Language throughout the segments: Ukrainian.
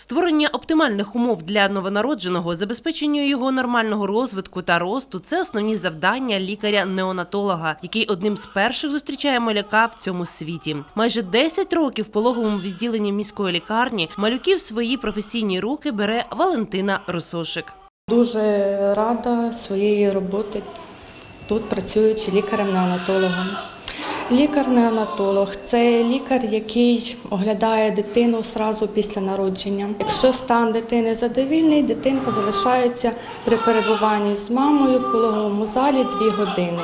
Створення оптимальних умов для новонародженого, забезпечення його нормального розвитку та росту це основні завдання лікаря-неонатолога, який одним з перших зустрічає маляка в цьому світі. Майже 10 років в пологовому відділенні міської лікарні малюків свої професійні руки бере Валентина Росошик. Дуже рада своєї роботи тут, працюючи лікарем-неонатологом. Лікар-неонатолог це лікар, який оглядає дитину одразу після народження. Якщо стан дитини задовільний, дитинка залишається при перебуванні з мамою в пологовому залі 2 години.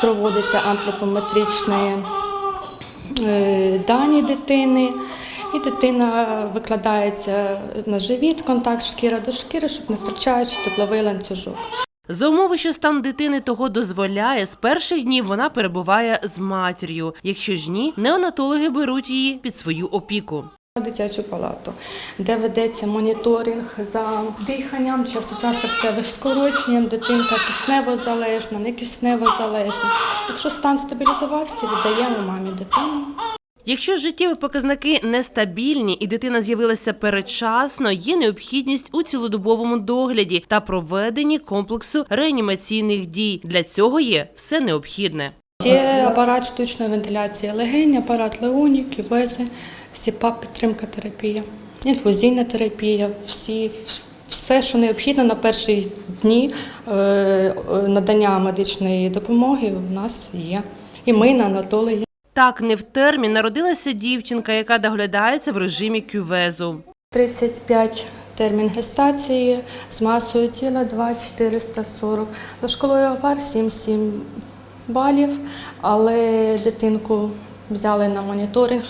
Проводиться антропометричні е, дані дитини. І дитина викладається на живіт, контакт шкіра до шкіри, щоб не втрачаючи тепловий ланцюжок. За умови, що стан дитини того дозволяє, з перших днів вона перебуває з матір'ю. Якщо ж ні, неонатологи беруть її під свою опіку. Дитячу палату, де ведеться моніторинг за диханням, частота серцевих скороченням, дитинка киснево залежна, не киснево залежна. Якщо стан стабілізувався, віддаємо мамі дитину. Якщо життєві показники нестабільні і дитина з'явилася передчасно, є необхідність у цілодобовому догляді та проведенні комплексу реанімаційних дій. Для цього є все необхідне. Є апарат штучної вентиляції легень, апарат Леоні, кювези, СІПАП, підтримка терапія, інфузійна терапія, всі, все, що необхідно на перші дні е, надання медичної допомоги, в нас є. І ми, неонатологи. Так, не в термін народилася дівчинка, яка доглядається в режимі кювезу. 35 термін гестації з масою тіла 2,440. За школою ОВАР 7-7 балів, але дитинку взяли на моніторинг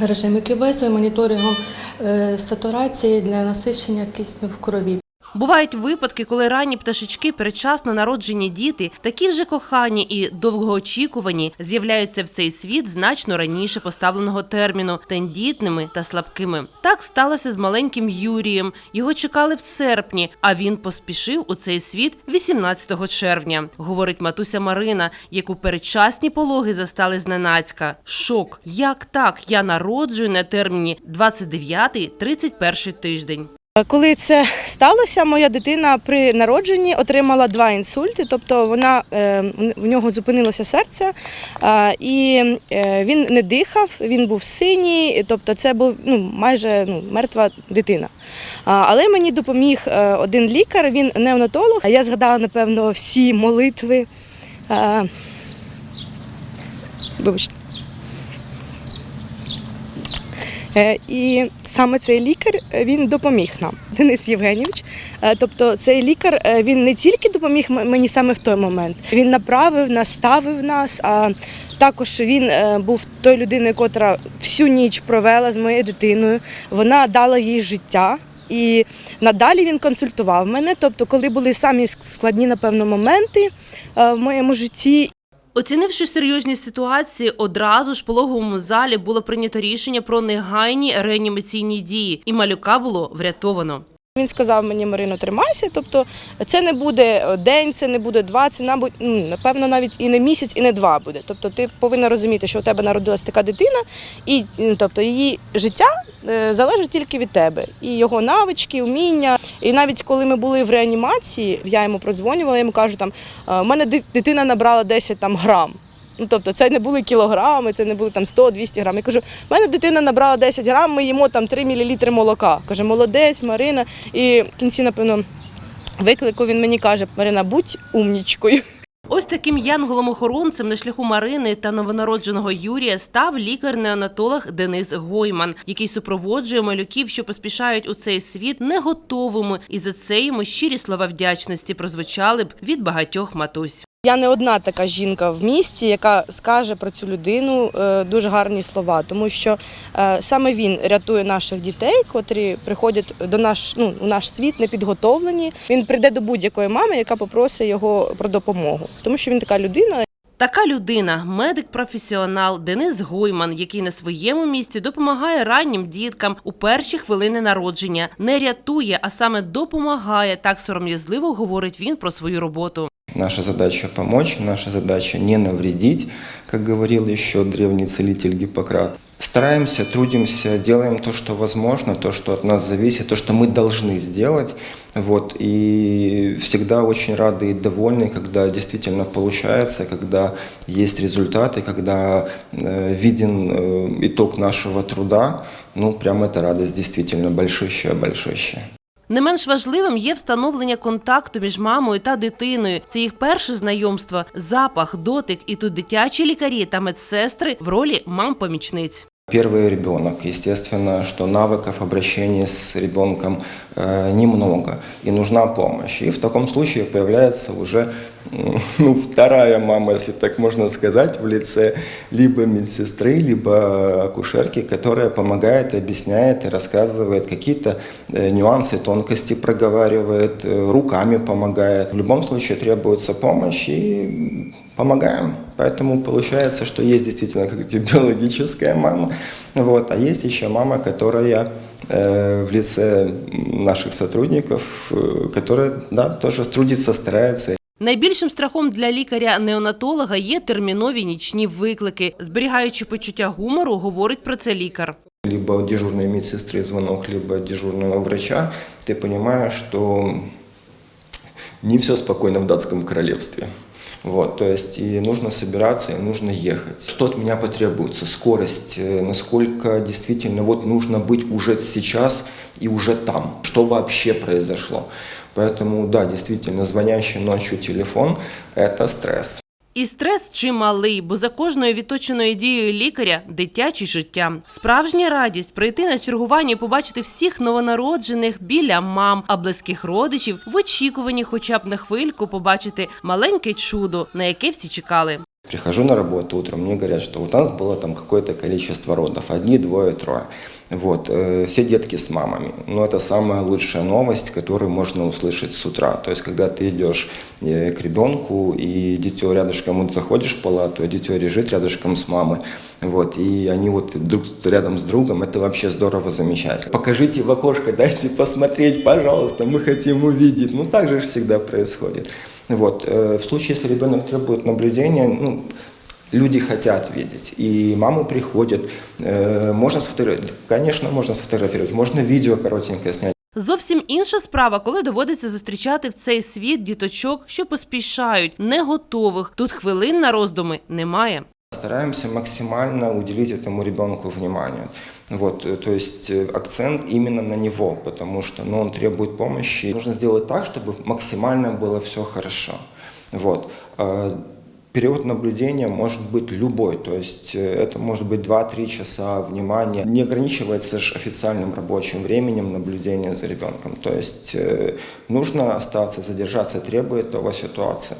режимі кювезу і моніторингом е, сатурації для насичення кисню в крові. Бувають випадки, коли ранні пташечки, передчасно народжені діти, такі вже кохані і довгоочікувані, з'являються в цей світ значно раніше поставленого терміну, тендітними та слабкими. Так сталося з маленьким Юрієм. Його чекали в серпні, а він поспішив у цей світ 18 червня. Говорить матуся Марина, яку передчасні пологи застали зненацька. Шок, як так? Я народжую на терміні 29-31 тиждень. Коли це сталося, моя дитина при народженні отримала два інсульти, тобто вона е, в нього зупинилося серце, і е, він не дихав, він був синій, тобто це був ну, майже ну, мертва дитина. Але мені допоміг е, один лікар, він неонатолог. Я згадала, напевно, всі молитви. Е, Вибачте. Е, І саме цей лікар е, він допоміг нам, Денис Євгенійович. Е, Тобто цей лікар е, він не тільки допоміг мені саме в той момент, він направив, наставив нас. А також він е, був той людиною, котра всю ніч провела з моєю дитиною. Вона дала їй життя. І надалі він консультував мене. Тобто, коли були самі складні, напевно, моменти е, в моєму житті, Оцінивши серйозність ситуації, одразу ж в пологовому залі було прийнято рішення про негайні реанімаційні дії, і малюка було врятовано. Він сказав мені, Марино, тримайся. Тобто це не буде день, це не буде два, це ну, напевно, навіть і не місяць, і не два буде. Тобто ти повинна розуміти, що у тебе народилась така дитина, і ну, тобто її життя е, залежить тільки від тебе. І його навички, вміння. І навіть коли ми були в реанімації, я йому продзвонювала, я йому кажу, там «Е, у мене ди- дитина набрала 10 там грам. Ну, тобто це не були кілограми, це не були там 100-200 грам. Я кажу, в мене дитина набрала 10 грам, ми їмо там 3 мл молока. Каже, молодець, Марина. І в кінці, напевно, виклику він мені каже, Марина, будь умнічкою. Ось таким янголом-охоронцем на шляху Марини та новонародженого Юрія став лікар-неонатолог Денис Гойман, який супроводжує малюків, що поспішають у цей світ не готовими. І за це йому щирі слова вдячності прозвучали б від багатьох матусь. Я не одна така жінка в місті, яка скаже про цю людину е, дуже гарні слова, тому що е, саме він рятує наших дітей, котрі приходять до наш, ну, у наш світ непідготовлені. Він прийде до будь-якої мами, яка попросить його про допомогу, тому що він така людина, Така людина, медик-професіонал Денис Гойман, який на своєму місці допомагає раннім діткам у перші хвилини народження, не рятує, а саме допомагає. Так сором'язливо говорить він про свою роботу. Наша задача помочь, наша задача не навредить, как говорил еще древний целитель Гиппократ. Стараемся, трудимся, делаем то, что возможно, то, что от нас зависит, то, что мы должны сделать. Вот. И всегда очень рады и довольны, когда действительно получается, когда есть результаты, когда э, виден э, итог нашего труда. Ну, прям эта радость действительно большущая-большущая. Не менш важливим є встановлення контакту між мамою та дитиною. Це їх перше знайомство, запах, дотик. І тут дитячі лікарі та медсестри в ролі мам-помічниць. Первый ребенок, естественно, что навыков обращения с ребенком э, немного и нужна помощь. И в таком случае появляется уже м, ну, вторая мама, если так можно сказать, в лице либо медсестры, либо акушерки, которая помогает, объясняет и рассказывает какие-то э, нюансы, тонкости проговаривает, э, руками помогает. В любом случае требуется помощь и помогаем. Поэтому получается, что есть действительно как биологическая мама, вот, а есть еще мама, которая э, в лице наших сотрудников, которая да, тоже трудится, старается. Найбільшим страхом для лікаря-неонатолога є термінові нічні виклики. Зберігаючи почуття гумору, говорить про це лікар. Либо от дежурной медсестры звонок, либо от дежурного врача, ты понимаешь, что не все спокойно в датском королевстве. Вот, то есть и нужно собираться, и нужно ехать. Что от меня потребуется? Скорость, э, насколько действительно вот нужно быть уже сейчас и уже там. Что вообще произошло? Поэтому, да, действительно, звонящий ночью телефон – это стресс. І стрес чималий, бо за кожною відточеною дією лікаря дитяче життя. Справжня радість прийти на чергування і побачити всіх новонароджених біля мам, а близьких родичів в очікуванні, хоча б на хвильку побачити маленьке чудо, на яке всі чекали. Прихожу на работу утром, мне говорят, что у нас было там какое-то количество родов, одни, двое, трое. Вот, э, все детки с мамами. Но это самая лучшая новость, которую можно услышать с утра. То есть, когда ты идешь э, к ребенку, и дитё рядышком, вот заходишь в палату, а дитё лежит рядышком с мамой, вот, и они вот друг рядом с другом, это вообще здорово, замечательно. Покажите в окошко, дайте посмотреть, пожалуйста, мы хотим увидеть. Ну, так же всегда происходит. Вот. э, В случае, если ребенок требует наблюдения, ну, люди хотят видеть, и мамы приходят. Э, Можно сфотографировать, конечно, можно сфотографировать, можно видео коротенькое снять. Зовсім інша справа, коли доводиться зустрічати в цей світ діточок, що поспішають, не готових. Тут хвилин на роздуми немає. Стараемся максимально уделить этому ребенку внимание. Вот, э, то есть э, акцент именно на него, потому что ну, он требует помощи. Нужно сделать так, чтобы максимально было все хорошо. Вот. А Период наблюдения может быть любой, то есть э, это может быть 2-3 часа внимания. Не ограничивается же официальным рабочим временем наблюдения за ребенком. То есть нужно остаться, задержаться, требует того ситуация.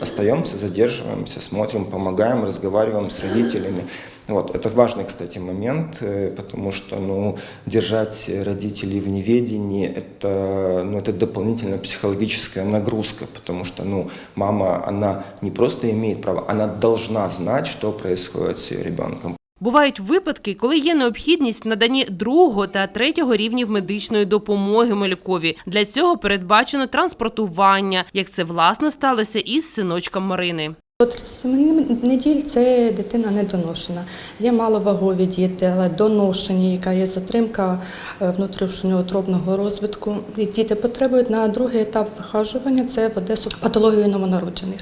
Остаемся, задерживаемся, смотрим, помогаем, разговариваем с родителями. Вот. Это важный, кстати, момент, э, потому что ну, держать родителей в неведении это, ну, это дополнительная психологическая нагрузка, потому что ну, мама, она не просто имеет право, она должна знать, что происходит с ее ребенком. Бувають випадки, коли є необхідність надані другого та третього рівнів медичної допомоги малюкові. Для цього передбачено транспортування, як це власно сталося із синочком Марини. До 37 неділь це дитина недоношена. Є маловагові діти, але доношені, яка є затримка е, внутрішньоутробного розвитку. І діти потребують на другий етап вихажування це в Одесу патологію новонароджених,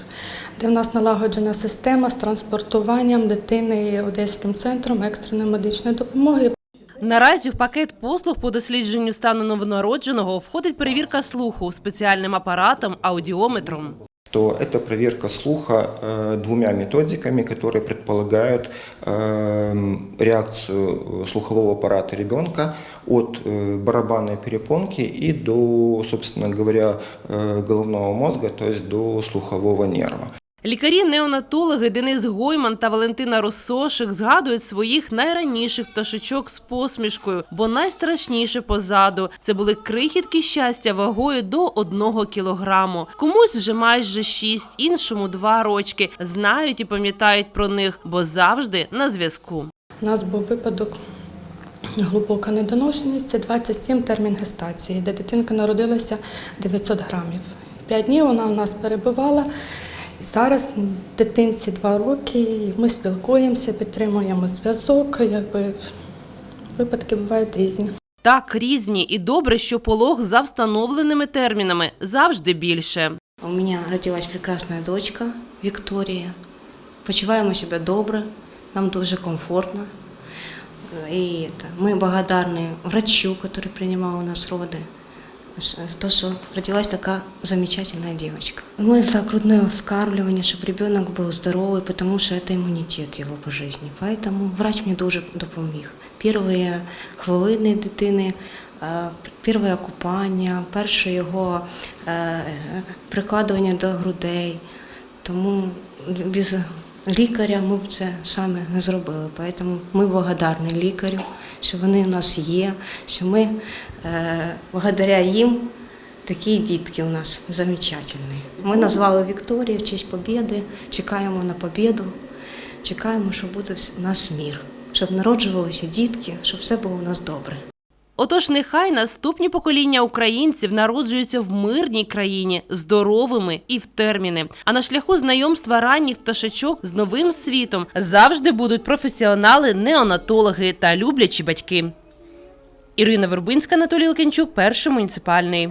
де в нас налагоджена система з транспортуванням дитини Одеським центром екстреної медичної допомоги. Наразі в пакет послуг по дослідженню стану новонародженого входить перевірка слуху спеціальним апаратом аудіометром то это проверка слуха э, двумя методиками, которые предполагают э, реакцию слухового аппарата ребенка от э, барабанной перепонки и до, собственно говоря, э, головного мозга, то есть до слухового нерва. Лікарі-неонатологи Денис Гойман та Валентина Росошик згадують своїх найраніших пташечок з посмішкою, бо найстрашніше позаду це були крихітки щастя вагою до одного кілограму. Комусь вже майже шість, іншому два рочки. Знають і пам'ятають про них, бо завжди на зв'язку. У нас був випадок глибока недоношеність, це 27 термін гестації, де дитинка народилася 900 грамів. П'ять днів вона у нас перебувала. Зараз дитинці два роки, і ми спілкуємося, підтримуємо зв'язок. Якби випадки бувають різні. Так, різні і добре, що полог за встановленими термінами завжди більше. У меня родилась прекрасная дочка Виктория. Почуваем мы себя добре, нам дуже комфортно. И это, мы благодарны врачу, который принимал у нас роды, за то, что родилась такая замечательная девочка. Мы за грудное вскармливание, чтобы ребенок был здоровый, потому что это иммунитет его по жизни. Поэтому врач мне дуже допоміг. Перші хвилини дитини, е, перше купання, перше його е, прикладування до грудей. Тому без лікаря ми б це саме не зробили. Тому ми благодарні лікарю, що вони у нас є, що ми е, благодаря їм такі дітки у нас замечательні. Ми назвали Вікторію в честь Побєди, чекаємо на побєду, чекаємо, що буде у нас мір, щоб народжувалися дітки, щоб все було у нас добре. Отож, нехай наступні покоління українців народжуються в мирній країні, здоровими і в терміни. А на шляху знайомства ранніх пташечок з новим світом завжди будуть професіонали, неонатологи та люблячі батьки. Ірина Вербинська, Анатолій Лукінчук, перший муніципальний.